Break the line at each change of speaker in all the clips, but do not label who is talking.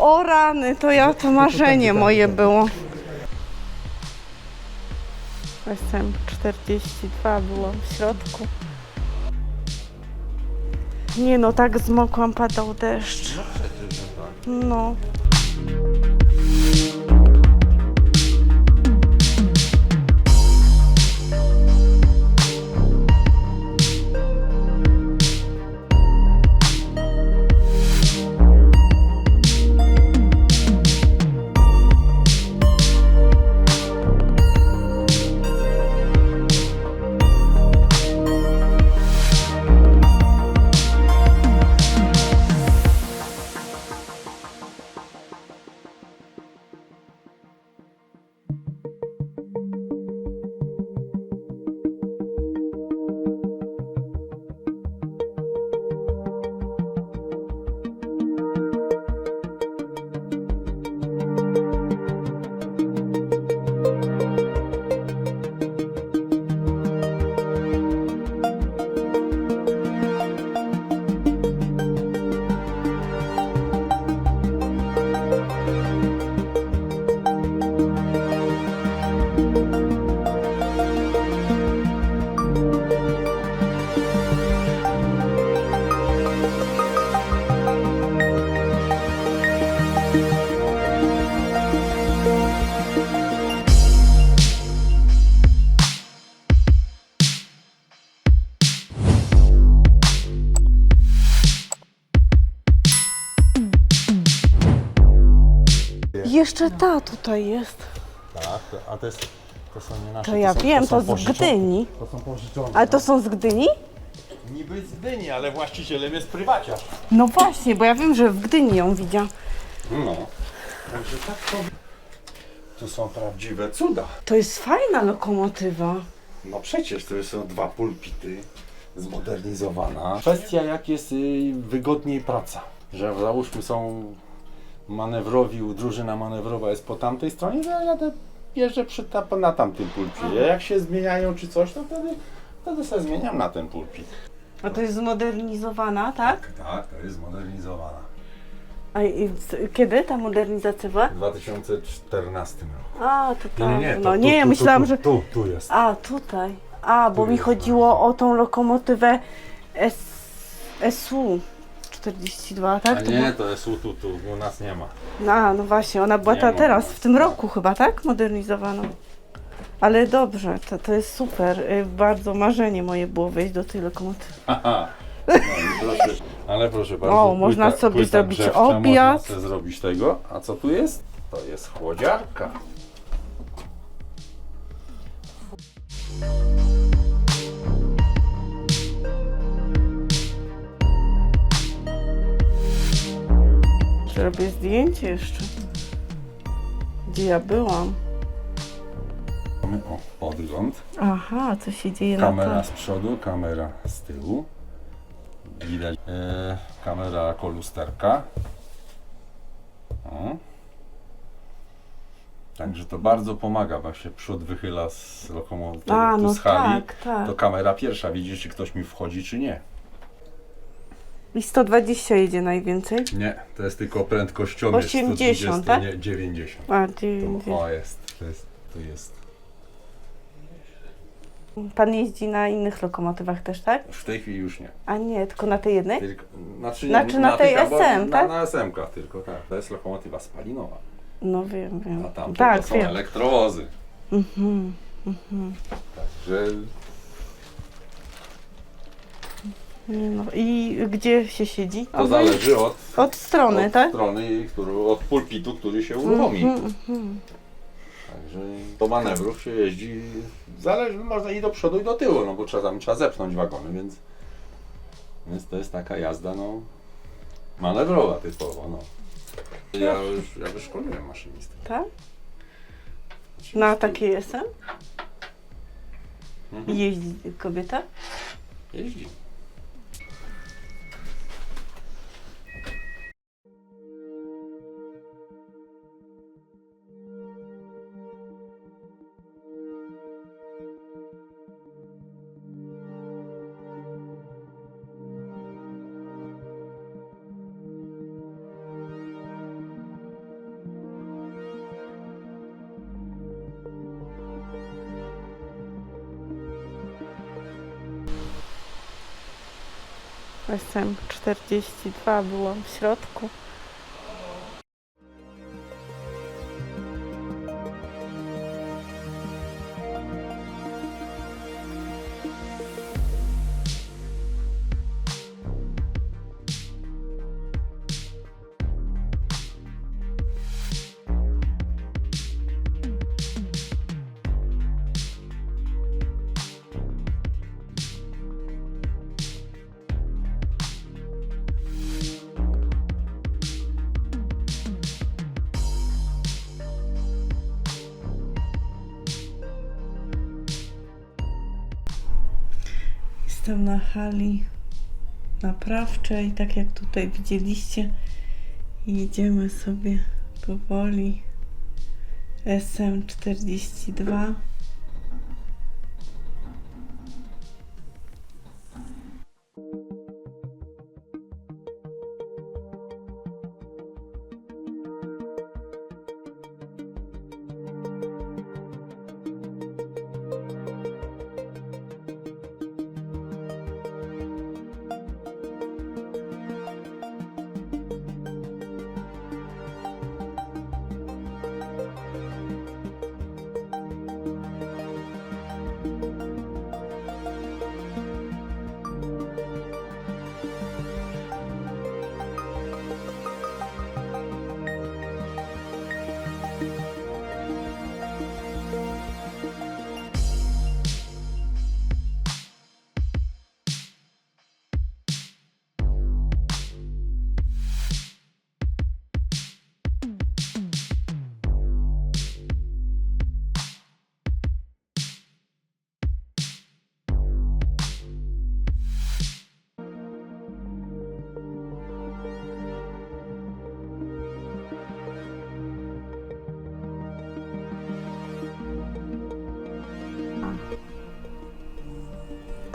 O rany, to ja, to marzenie moje było. SM 42 było w środku. Nie no, tak zmokłam, padał deszcz. No. Jeszcze ta tutaj jest.
Tak, to, a to jest, to są nie nasze.
To ja
są,
wiem,
są
to z
pożyczone-
Gdyni.
To są pożyczone.
Ale to są z Gdyni?
Niby z Gdyni, ale właścicielem jest prywaciarz.
No właśnie, bo ja wiem, że w Gdyni ją widziałam.
No. Także tak to... Tu są prawdziwe cuda.
To jest fajna lokomotywa.
No przecież to są dwa pulpity, zmodernizowana. Kwestia jak jest y, wygodniej praca. Że załóżmy są manewrowi, drużyna manewrowa jest po tamtej stronie, to ja jadę, jeżdżę przy ta, na tamtym pulpicie. Jak się zmieniają czy coś, to wtedy, wtedy sobie zmieniam na ten pulpit.
A to jest zmodernizowana, tak?
Tak, to jest zmodernizowana.
A i c- kiedy ta modernizacja była?
W 2014 roku.
A, to tak.
to
no
tu,
nie,
tu,
myślałam,
tu,
że...
Tu, tu jest.
A, tutaj. A, bo
Tu
mi
jest
chodziło o tą lokomotywę S... SU 42, tak?
A
To
nie, to jest tu, tu, tu, u nas nie ma.
A, no właśnie, ona była
Nie
ta
ma.
teraz, w tym roku chyba, tak? Modernizowana. Ale dobrze, to, to jest super. Y, Bardzo marzenie moje było wejść do tej lokomotywy.
Aha. No i proszę, ale proszę bardzo.
O, można sobie zrobić
grzewcza,
obiad.
Można sobie zrobić tego. A co tu jest? To jest chłodziarka.
Zrobię zdjęcie jeszcze. Gdzie ja byłam?
Mamy o, podgląd.
Aha, co się dzieje na
Kamera z przodu, kamera z tyłu. Widać e, kamera jako lusterka. O. Także to bardzo pomaga, bo się przód wychyla z lokomotywy,
A,
tu
no
z hali.
tak, tak.
To kamera pierwsza widzi, czy ktoś mi wchodzi, czy nie.
I 120 jedzie najwięcej?
Nie, to jest tylko prędkościowy
80,
120,
tak?
nie 90.
A,
To,
9.
o jest, to jest, tu jest.
Pan jeździ na innych lokomotywach też, tak?
W tej chwili już nie.
A nie, tylko na tej jednej?
Tylko, znaczy,
Znaczy na tej SM, tak?
Na, na SM-kach tylko, tak. To jest lokomotywa spalinowa.
No wiem, wiem.
A tam
tak,
to są
wiem.
elektrowozy.
Mhm.
Także
No, I gdzie się siedzi?
to
O,
zależy od,
Od strony,
od
tak?
strony, który, od pulpitu, który się uruchomi.
Mhm, mhm.
Także do manewrów się jeździ, zależy, można i do przodu i do tyłu, no bo czasami trzeba zepchnąć wagony, więc, więc to jest taka jazda, no, manewrowa typowo, no. Ja już, ja wyszkoliłem maszynistę.
Tak? Na takiej SM?
Mhm.
Jeździ kobieta?
Jeździ.
SM42 byłam w środku. Jestem na hali naprawczej, tak jak tutaj widzieliście. Jedziemy sobie powoli. SM42.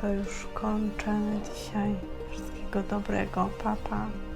To już kończę dzisiaj. Wszystkiego dobrego. Papa. Pa.